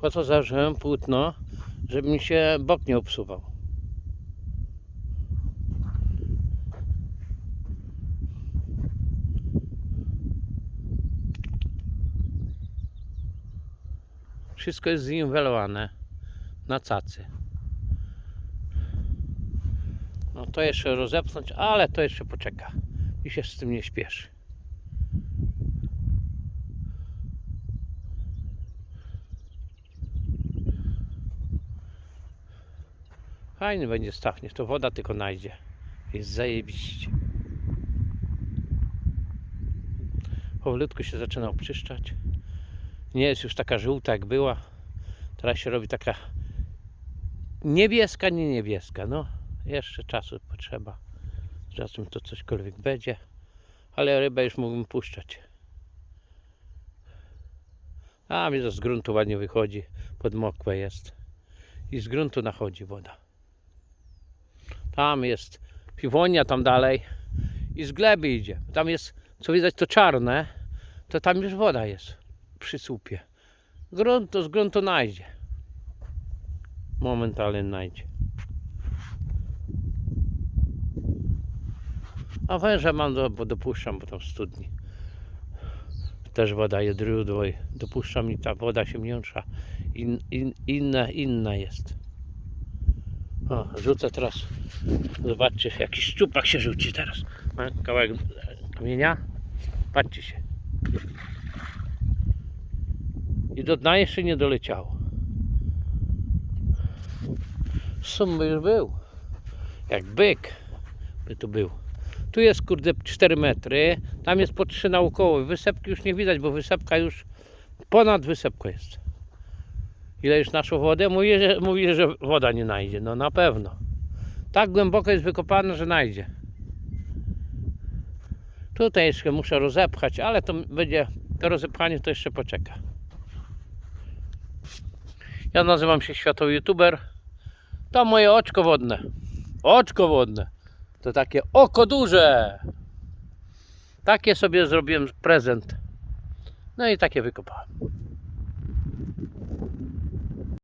Po co zażyłem płótno, żeby mi się bok nie obsuwał. Wszystko jest zinwelowane na cacy. No to jeszcze rozepchnąć, ale to jeszcze poczeka. I się z tym nie śpieszy. Fajny będzie staw, niech to woda tylko najdzie. Jest zajebiście. Powolutku się zaczyna obczyszczać. Nie jest już taka żółta jak była. Teraz się robi taka niebieska, nie niebieska. No, jeszcze czasu potrzeba. Z czasem to cośkolwiek będzie. Ale rybę już mógłbym puszczać. A mi to z gruntu ładnie wychodzi. Podmokłe jest. I z gruntu nachodzi woda. Tam jest piwonia tam dalej. I z gleby idzie. Tam jest, co widać, to czarne. To tam już woda jest przy słupie. Grunt to z gruntu najdzie. Momentalnie najdzie. A węża mam, do, bo dopuszczam, bo tam studni. Też woda jest źródło i dopuszczam i ta woda się mięsza. In, in, inna, inna jest. O, rzucę teraz. Zobaczcie, jakiś szczupak się rzuci teraz. Ma kawałek kamienia. Patrzcie się. I do dna jeszcze nie doleciało. Sum już był. Jak byk by tu był. Tu jest kurde 4 metry, tam jest po 3 naokoło. Wysepki już nie widać, bo wysepka już ponad wysepką jest. Ile już naszło wodę? Mówi, że, mówi, że woda nie najdzie. No na pewno. Tak głęboko jest wykopane, że najdzie. Tutaj jeszcze muszę rozepchać, ale to będzie, to rozepchanie to jeszcze poczeka. Ja nazywam się Światowy YouTuber. To moje oczko wodne. Oczko wodne. To takie oko duże. Takie sobie zrobiłem prezent. No i takie wykopałem.